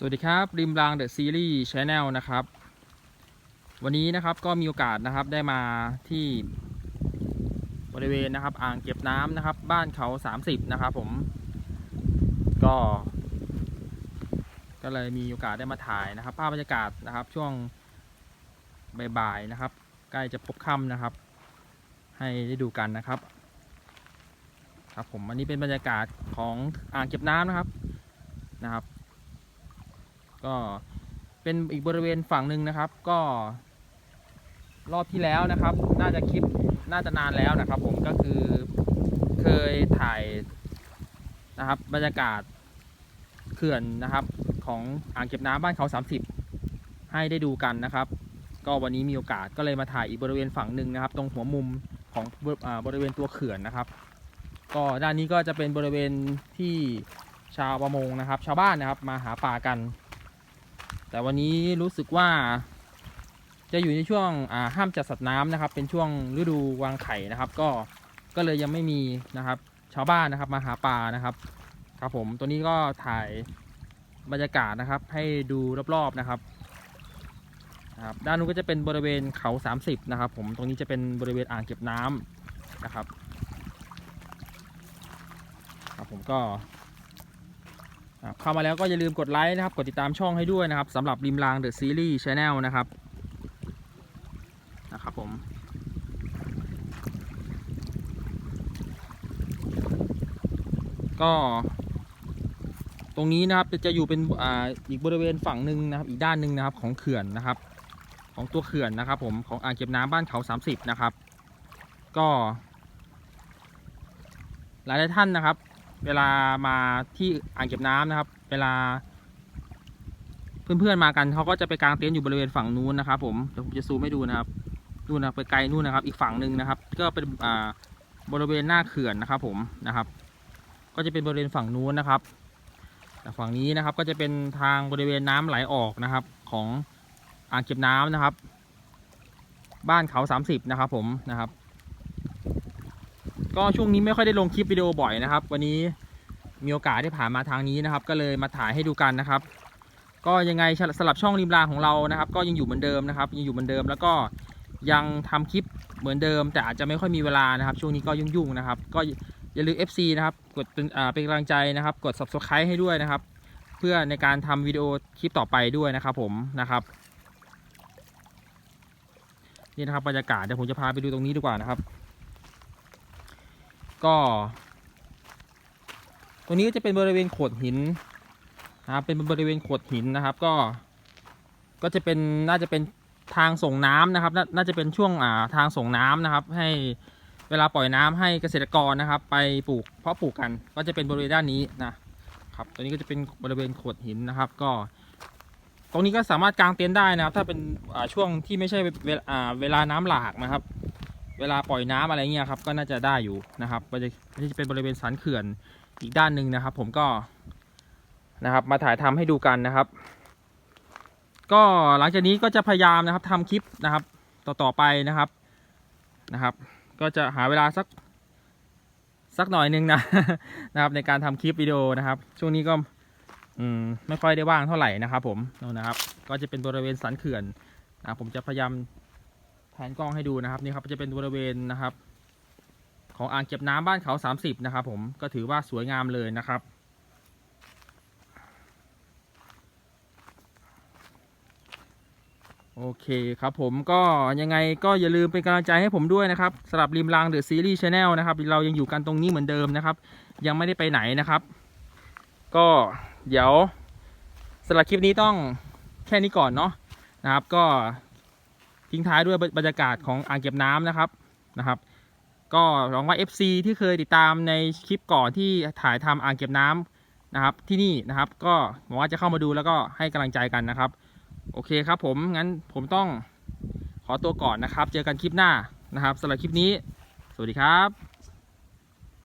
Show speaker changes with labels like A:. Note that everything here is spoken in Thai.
A: สวัสดีครับ ริมรางเดอะซีรีส์ชแนลนะครับ วันนี้นะครับก็มีโอกาสนะครับได้มาที่บริเวณนะครับ อ่างเก็บน้ำนะครับ บ้านเขา 30 นะครับผม ก็ ก็เลยมีโอกาสได้มาถ่ายนะครับ ภาพบรรยากาศนะครับ ช่วงบ่ายๆนะครับ ใกล้จะพบค่ำนะครับ ให้ได้ดูกันนะครับ ครับผมอันนี้เป็นบรรยากาศของอ่างเก็บน้ำนะครับนะครับ ก็เป็นอีกบริเวณฝั่งหนึ่งนะครับ ก็ รอบที่แล้วนะครับ น่าจะคลิปน่าจะนานแล้วนะครับ ผมก็คือเคยถ่ายนะครับ บรรยากาศเขื่อนนะครับ ของอ่างเก็บน้ำบ้านเขา 30 ให้ได้ดูกันนะครับ ก็วันนี้มีโอกาสก็เลยมาถ่ายอีกบริเวณฝั่งหนึ่งนะครับ ตรงหัวมุมของบริอ่าบริเวณตัวเขื่อนนะครับ ก็ด้านนี้ก็จะเป็นบริเวณที่ชาวประมงนะครับ ชาวบ้านนะครับมาหาปลากัน แต่วันนี้รู้สึกว่า จะอยู่ในช่วงห้ามจัดสัตว์น้ำนะครับ เป็นช่วงฤดูวางไข่นะครับ ก็ก็เลยยังไม่มีนะครับ ชาวบ้านนะครับมาหาปลานะครับ ครับผมตัวนี้ก็ถ่ายบรรยากาศนะครับ ให้ดูรอบๆนะครับครับด้านนู้นก็จะเป็นบริเวณเขา 30 นะครับ ผมตรงนี้จะเป็นบริเวณอ่างเก็บน้ำนะครับ ครับผมก็ เข้ามาแล้วก็อย่าลืมกดไลค์นะครับ กดติดตามช่องให้ด้วยนะครับสำหรับริมรางเดอะซีรีส์ชาแนลนะครับนะครับผมก็ ตรงนี้นะครับจะอยู่เป็นออีกบริเวณฝั่งหนึ่งนะครับ อีกด้านหนึ่งนะครับของเขื่อนนะครับ ของตัวเขื่อนนะครับ ผมของอ่างเก็บน้ำบ้านเขา 30 นะครับ ก็ หลายๆท่านนะครับ เวลามาที่อ่างเก็บน้ำนะครับ เวลา เพื่อนๆมากันเขาก็จะไปกางเต็นท์อยู่บริเวณฝั่งนู้นนะครับผมเดี๋ยวผมจะซูมให้ดูนะครับนู่นนะไปไกลนู่นนะครับ อีกฝั่งหนึ่งนะครับ ก็เป็นอ่าบริเวณหน้าเขื่อนนะครับผมนะครับ ก็จะเป็นบริเวณฝั่งนู้นนะครับแต่ฝั่งนี้นะครับก็จะเป็นทางบริเวณน้ำไหลออกนะครับ ของอ่างเก็บน้ำนะครับ บ้านเขา30นะครับผมนะครับ ก็ช่วงนี้ไม่ค่อยได้ลงคลิปวิดีโอบ่อยนะครับ วันนี้มีโอกาสได้ผ่านมาทางนี้นะครับ ก็เลยมาถ่ายให้ดูกันนะครับ ก็ยังไงสลับช่องริมรางของเรานะครับ ก็ยังอยู่เหมือนเดิมนะครับ ยังอยู่เหมือนเดิม แล้วก็ยังทำคลิปเหมือนเดิม แต่อาจจะไม่ค่อยมีเวลานะครับ ช่วงนี้ก็ยุ่งๆนะครับ ก็อย่าลืม FC นะครับกดเป็นอ่าเป็นกำลังใจนะครับ กด subscribe ให้ด้วยนะครับ เพื่อในการทำวิดีโอคลิปต่อไปด้วยนะครับ ผมนะครับนี่นะครับบรรยากาศเดี๋ยวผมจะพาไปดูตรงนี้ดีกว่านะครับ ก็ตรงนี้ก็จะเป็นบริเวณโขดหินนะครับเป็นบริเวณโขดหินนะครับ ก็ ก็จะเป็นน่าจะเป็นทางส่งน้ำนะครับนน่าจะเป็นช่วงอ่าทางส่งน้ำนะครับ ให้เวลาปล่อยน้ำให้เกษตรกรนะครับ ไปปลูกเพาะปลูกกัน ก็จะเป็นบริเวณด้านนี้นะครับตัวนี้ก็จะเป็นบริเวณโขดหินนะครับ ก็ ตรงนี้ก็สามารถกางเต็นท์ได้นะครับ ถ้าเป็นช่วงที่ไม่ใช่เวลาเวลาน้ำหลากนะครับ เวลาปล่อยน้ำอะไรเงี้ยครับก็น่าจะได้อยู่นะครับก็จะนี่จะเป็นบริเวณสันเขื่อนอีกด้านหนึ่งนะครับ ผมก็นะครับ มาถ่ายทำให้ดูกันนะครับ ก็หลังจากนี้ก็จะพยายามนะครับทำคลิปนะครับ ต่อๆไปนะครับนะครับ ก็จะหาเวลาสักสักหน่อยหนึงนะนะครับ ในการทำคลิปวิดีโอนะครับ ช่วงนี้ก็อืมไม่ค่อยได้ว่างเท่าไหร่นะครับ ผมนะครับ ก็จะเป็นบริเวณสันเขื่อนนะผมจะพยายาม ผนกล้องให้ดูนะครับนี่ครับจะเป็นบริเวณนะครับ ของอ่างเก็บน้ำบ้านเขา 30 นะครับ ผมก็ถือว่าสวยงามเลยนะครับโอเคครับผมก็ยังไงก็อย่าลืมเป็นกำลังใจให้ผมด้วยนะครับสำหรับริมรางเดอะซีรีส์ชาแนลนะครับ เรายังอยู่กันตรงนี้เหมือนเดิมนะครับ ยังไม่ได้ไปไหนนะครับ ก็เดี๋ยวสำหรับคลิปนี้ต้องแค่นี้ก่อนเนาะนะครับ ก็ ทิ้งท้ายด้วยบรรยากาศของอ่างเก็บน้ำนะครับนะครับ ก็หวังว่า FC ที่เคยติดตามในคลิปก่อนที่ถ่ายทำอ่างเก็บน้ำนะครับ ที่นี่นะครับ ก็หวังว่าจะเข้ามาดูแล้วก็ให้กำลังใจกันนะครับ โอเคครับผมงั้นผมต้องขอตัวก่อนนะครับ เจอกันคลิปหน้านะครับสำหรับคลิปนี้ สวัสดีครับ